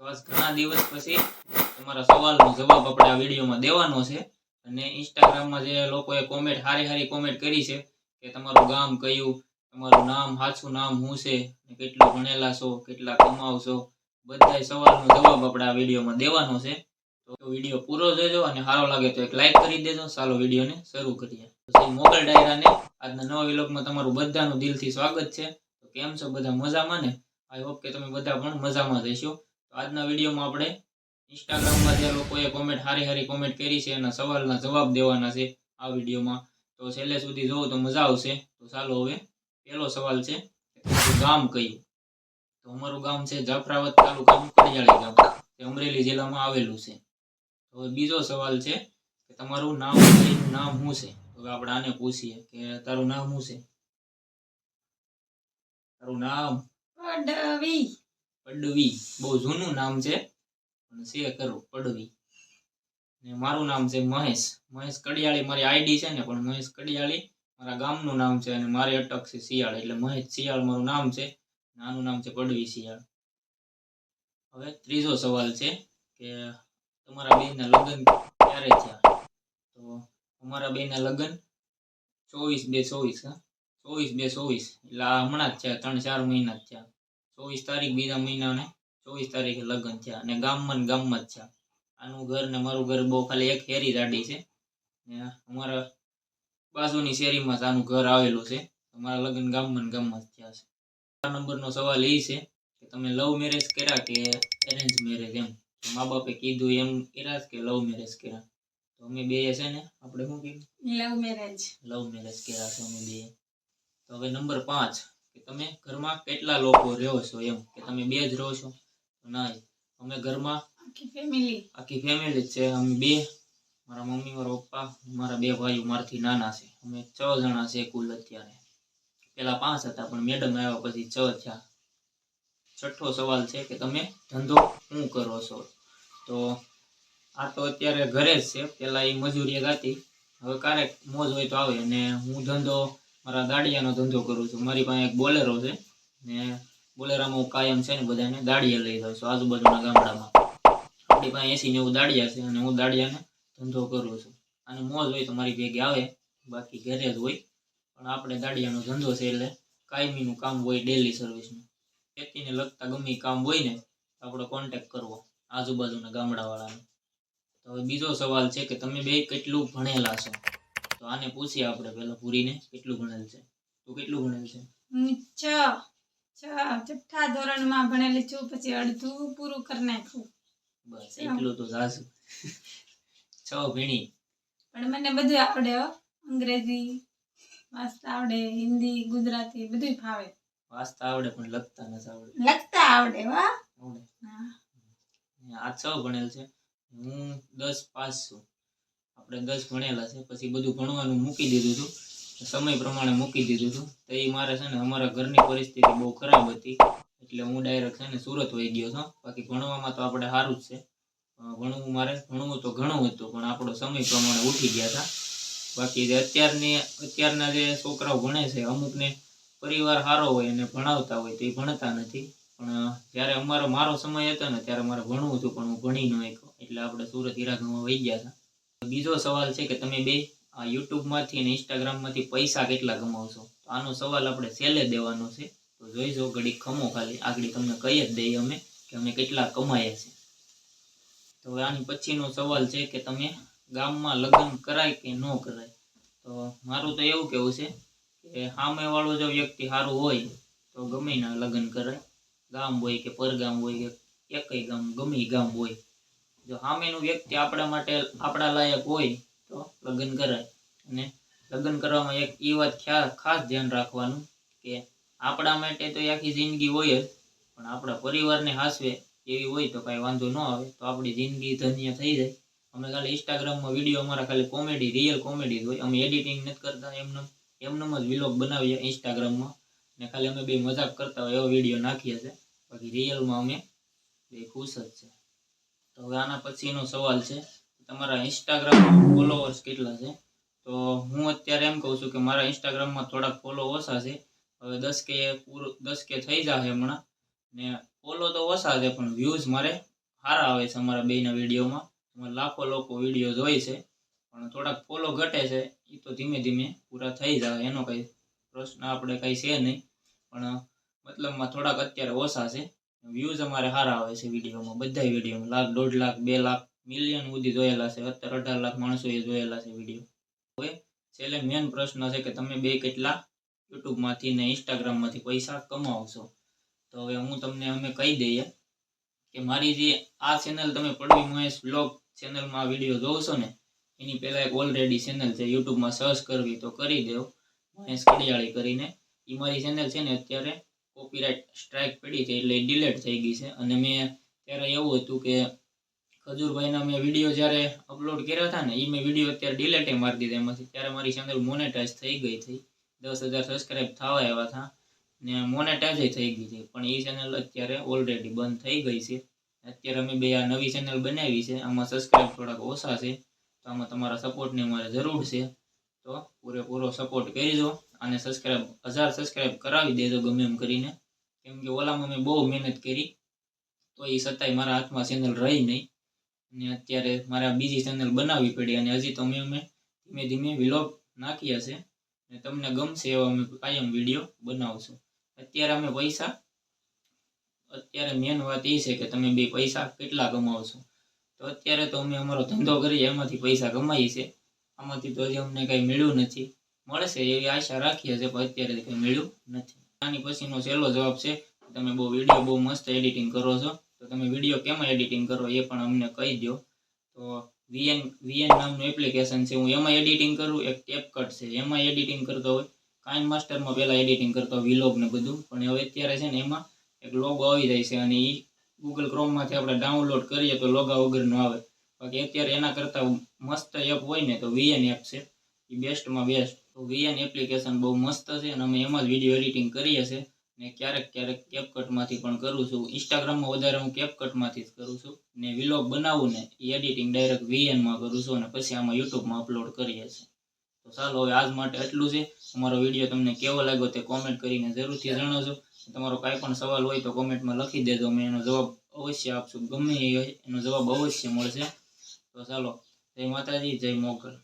તો આજ ઘણા દિવસ પછી તમારા સવાલનો જવાબ આપણે આ વિડીયોમાં દેવાનો છે. અને ઇન્સ્ટાગ્રામમાં જે લોકોએ કોમેન્ટ હારી હારી કોમેન્ટ કરી છે કે તમારું ગામ કયું, તમારું નામ સાચું નામ શું છે કેટલું ભણેલા છો, કેટલા કમાવ છો બધા સવાલનો જવાબ આપણે આ વિડીયોમાં દેવાનો છે. તો વીડિયો પૂરો જોજો અને સારો લાગે તો એક લાઈક કરી દેજો. ચાલો વિડીયોને શરૂ કરીએ. પછી મોગલ ડાયરાને આજના નવા વિલોગમાં તમારું બધાનું દિલથી સ્વાગત છે. તો કેમ છો? બધા મજામાં ને? આઈ હોપ કે તમે બધા પણ મજામાં રહેશો આજના વિડીયોમાં આપણે ઇન્સ્ટાગ્રામમાં જે લોકોએ કોમેન્ટ હારી હારી કોમેન્ટ કરી છે એના સવાલના જવાબ દેવાના છે આ વિડીયોમાં. તો છેલ્લે સુધી જોવો તો મજા આવશે. તો ચાલો હવે પહેલો સવાલ છે ગામ કયું? તો અમારું ગામ છે જાફરાવત તાલુકાનું કડિયાળી ગામ તે અમરેલી જિલ્લામાં આવેલું છે. તો બીજો સવાલ છે કે તમારું નામ નામ શું છે? હવે આપણે આને પૂછીએ કે તારું નામ શું છે? તારું નામ? પડવી પડવી. બહુ જૂનું નામ છે, પણ છે કરું પડવી. ને મારું નામ છે મહેશ. મહેશ કડિયાળી મારી આઈડી છે ને, પણ મહેશ કડિયાળી મારા ગામનું નામ છે અને મારી અટક છે શિયાળ. એટલે મહેશ શિયાળ મારું નામ છે, નાનું નામ છે પડવી શિયાળ. હવે ત્રીજો સવાલ છે કે તમારા બેનના લગ્ન ક્યારે થયા? તો અમારા બેનના લગ્ન ચોવીસ બે ચોવીસ, હા? ચોવીસ બે ચોવીસ. એટલે હમણાં જ થયા, ત્રણ ચાર મહિના જ થયા. ચોવીસ તારીખ બીજા મહિનાને ચોવીસ તારીખે લગ્ન થયા અને ગામમાં ને ગામમાં જ થયા. આનું ઘર ને મારું ઘર બહુ ખાલી એક હેરી દાડી છે. ને અમારા બાજુની શેરીમાં જ આનું ઘર આવેલું છે. અમારા લગ્ન ગામમાં ગામમાં જ થયા છે. આ નંબરનો સવાલ એ છે કે તમે લવ મેરેજ કર્યા કે એરેન્જ મેરેજ એમ? મા બાપે કીધું એમ કર્યા કે લવ મેરેજ કર્યા. તો અમે બે છે ને આપણે શું કીધું લવ મેરેજ લવ મેરેજ કર્યા છે અમે બે. તો હવે નંબર પાંચ. કે તમે ઘરમાં કેટલા લોકો રહો છો એમ? કે તમે બે જ રહો છો? ના અમે ઘરમાં આખી ફેમિલી આખી ફેમિલી જ છે. અમે બે મારા મમ્મી મારા પપ્પા મારા બે ભાઈઓ મારાથી નાના છે. અમે છ જણા છે કુલ અત્યારે. પેલા પાંચ હતા પણ મેડમ આવ્યા પછી છ થયા. છઠ્ઠો સવાલ છે કે તમે ધંધો શું કરો છો? તો આ તો અત્યારે ઘરે જ છે. પેલા એ મજૂરી હતી. હવે ક્યારેક મોજ હોય તો આવે અને હું ધંધો મારા દાડિયાનો ધંધો કરું છું. મારી પાસે એક બોલેરો છે ને બોલેરામાં હું કાયમ છે ને બધાને દાડિયા લઈ જાઉં છું આજુબાજુના ગામડામાં. આપણી પાસે એસી નેવું દાડિયા છે અને હું દાડિયાને ધંધો કરું છું. અને મોજ હોય તો મારી ભેગી આવે, બાકી ઘરે જ હોય. પણ આપણે દાડિયાનો ધંધો છે એટલે કાયમીનું કામ હોય ડેલી સર્વિસનું ખેતીને લગતા ગમે કામ હોય ને આપણો કોન્ટેક કરવો આજુબાજુના ગામડાવાળાને. તો હવે બીજો સવાલ છે કે તમે બે કેટલું ભણેલા છો? આને પૂછીએ આપણે પહેલા પૂરીને કેટલું ભણેલ છે? તું કેટલું ભણેલ છે? છ છ છઠ્ઠા ધોરણમાં ભણેલી છું પછી અડધું પૂરું કરી નાખ્યું બસ એટલું તો જાશું છ ભીણી. પણ મને બધું આવડે હો. અંગ્રેજી વાંચતા આવડે હિન્દી ગુજરાતી બધું ફાવે. વાંચતા આવડે પણ લખતા નથી આવડે. લખતા આવડે વા આવડે. આ છ ભણેલ છે. હું દસ પાસ છું. આપણે દસ ભણેલા છે, પછી બધું ભણવાનું મૂકી દીધું હતું. સમય પ્રમાણે મૂકી દીધું હતું. તો એ મારે છે ને અમારા ઘરની પરિસ્થિતિ બહુ ખરાબ હતી. એટલે હું ડાયરેક્ટ છે ને સુરત વહી ગયો છું. બાકી ભણવામાં તો આપણે સારું જ છે. ભણવું મારે, ભણવું તો ઘણું હતું, પણ આપણો સમય પ્રમાણે ઉઠી ગયા હતા. બાકી જે અત્યારની, અત્યારના જે છોકરાઓ ભણે છે, અમુકને પરિવાર સારો હોય અને ભણાવતા હોય તો એ ભણતા નથી. પણ જ્યારે અમારો, મારો સમય હતો ને ત્યારે મારે ભણવું હતું, પણ હું ભણી ન શક્યો. એટલે આપણે સુરત હીરાગામાં વહી ગયા હતા. બીજો સવાલ છે કે તમે બે યુટ્યુબમાંથી અને ઇન્સ્ટાગ્રામમાંથી પૈસા કેટલા કમાવશો? તો આનો સવાલ આપણે છેલ્લે દેવાનો છે. તો જોઈજો ઘડી ખમો ખાલી. આગળ તમને કહી જ દઈએ અમે કે અમે કેટલા કમાયા છે. તો હવે આની પછીનો સવાલ છે કે તમે ગામમાં લગ્ન કરાય કે ન કરાય? તો મારું તો એવું કેવું છે કે સામેવાળો જો વ્યક્તિ સારું હોય, તો ગમે ના લગ્ન કરાય. ગામ હોય કે પરગામ હોય કે એકય ગામ ગમે ગામ હોય. જો સામેનું વ્યક્તિ આપણા માટે આપણા લાયક હોય તો લગ્ન કરાય. અને લગ્ન કરવામાં એક એ વાત ખાસ ધ્યાન રાખવાનું કે આપણા માટે તો આખી જિંદગી હોય જ, પણ આપણા પરિવારને હાસવે એવી હોય તો કાંઈ વાંધો ન આવે, તો આપણી જિંદગી ધન્ય થઈ જાય. અમે ખાલી ઇન્સ્ટાગ્રામમાં વીડિયો, અમારા ખાલી કોમેડી, રિયલ કોમેડી હોય. અમે એડિટિંગ નથી કરતા એમને એમનેમ જ વિલોગ બનાવીએ ઇન્સ્ટાગ્રામમાં. ને ખાલી અમે બે મજાક કરતા હોય એવો વીડિયો નાખીએ છીએ બાકી રિયલમાં અમે બે ખુશ જ છે. તો હવે આના પછીનો સવાલ છે. તમારા ઇન્સ્ટાગ્રામ ફોલોઅર્સ કેટલા છે? તો હું અત્યારે એમ કહું છું કે મારા ઇન્સ્ટાગ્રામમાં થોડાક ફોલો ઓછા છે. હવે દસ કે પૂરું, દસ કે થઈ જશે હમણાં. ને ફોલો તો ઓછા છે, પણ વ્યૂઝ મારે સારા આવે છે અમારા બેના વિડીયોમાં. એમાં લાખો લોકો વીડિયો જોઈ છે. પણ થોડાક ફોલો ઘટે છે. એ તો ધીમે ધીમે પૂરા થઈ જાય એનો કંઈ પ્રશ્ન આપણે કંઈ છે નહીં. પણ મતલબમાં થોડાક અત્યારે ઓછા છે. વ્યૂઝ અમારે સારા આવે છે વિડીયોમાં. બધા વિડીયોમાં લાખ, દોઢ લાખ, બે લાખ મિલિયન સુધી જોયેલા છે. અત્યારે અઢાર લાખ માણસોએ જોયેલા છે વીડિયો. હવે છેલ્લે મેન પ્રશ્ન છે કે તમે બે કેટલા યુટ્યુબમાંથી ને ઇન્સ્ટાગ્રામમાંથી પૈસા કમાવશો? તો હવે હું તમને અમે કહી દઈએ કે મારી જે આ ચેનલ તમે પડવી મહેશ બ્લોગ ચેનલમાં વીડિયો જોવો છો ને, એની પહેલાં એક ઓલરેડી ચેનલ છે, યુટ્યુબમાં સર્ચ કરવી તો કરી દેવો. મહેશ કડિયાળી કરીને. એ મારી ચેનલ છે ને અત્યારે કોપીરાઇટ સ્ટ્રાઇક પડી છે એટલે ડિલેટ થઈ ગઈ છે. અને મેં ત્યારે એવું હતું કે ખજૂરભાઈના મેં વીડિયો જ્યારે અપલોડ કર્યા હતા ને એ મેં વીડિયો અત્યારે ડિલેટે મારી દીધા. એમાંથી ત્યારે મારી ચેનલ મોનેટાઈઝ થઈ ગઈ હતી. દસ હજાર સબસ્ક્રાઈબ થવા આવ્યા હતા. ને મોનેટાઈઝ થઈ ગઈ છે. પણ એ ચેનલ અત્યારે ઓલરેડી બંધ થઈ ગઈ છે. અત્યારે અમે બે આ નવી ચેનલ બનાવી છે. આમાં સબસ્ક્રાઈબ થોડાક ઓછા છે. તો આમાં તમારા સપોર્ટની અમારે જરૂર છે. તો પૂરેપૂરો સપોર્ટ કરીજો અને સબસ્ક્રાઈબ હજાર સબસ્ક્રાઈબ કરાવી દેજો ગમે એમ કરીને. કેમ કે ઓલામાં મેં બહુ મહેનત કરી, તો એ છતાંય મારા હાથમાં ચેનલ રહી નહીં. અને અત્યારે મારે બીજી ચેનલ બનાવવી પડી અને હજી તો મેં અમે ધીમે ધીમે વિલોગ નાખ્યા છે. અને તમને ગમશે એવા અમે કાયમ વીડિયો બનાવશું. અત્યારે અમે પૈસા અત્યારે મેન વાત એ છે કે તમે બે પૈસા કેટલા કમાવશો? તો અત્યારે તો અમે અમારો ધંધો કરીએ, એમાંથી પૈસા કમાઈએ છે આમાંથી તો હજી અમને કંઈ મળ્યું નથી. મળશે એવી આશા રાખીએ છીએ, પણ અત્યારે કંઈ મળ્યું નથી. આની પછીનો છેલ્લો જવાબ છે, તમે બહુ વીડિયો બહુ મસ્ત એડિટિંગ કરો છો, તો તમે વીડિયો કેમ એડિટિંગ કરો એ પણ અમને કહી દો તો વીએન વીએન નામનું એપ્લિકેશન છે, હું એમાં એડિટિંગ કરું, એક કેપકટ છે, એમાં એડિટિંગ કરતો હોય કાઇન માસ્ટરમાં પહેલાં એડિટિંગ કરતો વિલોગ ને બધું, પણ હવે અત્યારે છે ને એમાં એક લોગો આવી જાય છે, અને એ ગૂગલ ક્રોમમાંથી આપણે ડાઉનલોડ કરીએ તો લોગા વગરનો આવે. બાકી અત્યારે એના કરતાં મસ્ત એપ હોય ને, તો વીએન એપ છે એ બેસ્ટમાં બેસ્ટ તો વીએન એપ્લિકેશન બહુ મસ્ત છે અને અમે એમાં જ વીડિયો એડિટિંગ કરીએ છીએ ને ક્યારેક ક્યારેક કેપકટમાંથી પણ કરું છું. ઇન્સ્ટાગ્રામમાં વધારે હું કેપકટમાંથી જ કરું છું. ને વિલોગ બનાવું ને એ એડિટિંગ ડાયરેક્ટ વીએનમાં કરું છું અને પછી આમાં યુટ્યુબમાં અપલોડ કરીએ છીએ. તો ચાલો હવે આજ માટે એટલું છે. અમારો વીડિયો તમને કેવો લાગ્યો તે કોમેન્ટ કરીને જરૂરથી જણાવજો. તમારો કાંઈ પણ સવાલ હોય તો કોમેન્ટમાં લખી દેજો. અમે એનો જવાબ અવશ્ય આપશું. ગમે એ એનો જવાબ અવશ્ય મળશે. તો ચાલો, જય માતાજી, જય મોગલ.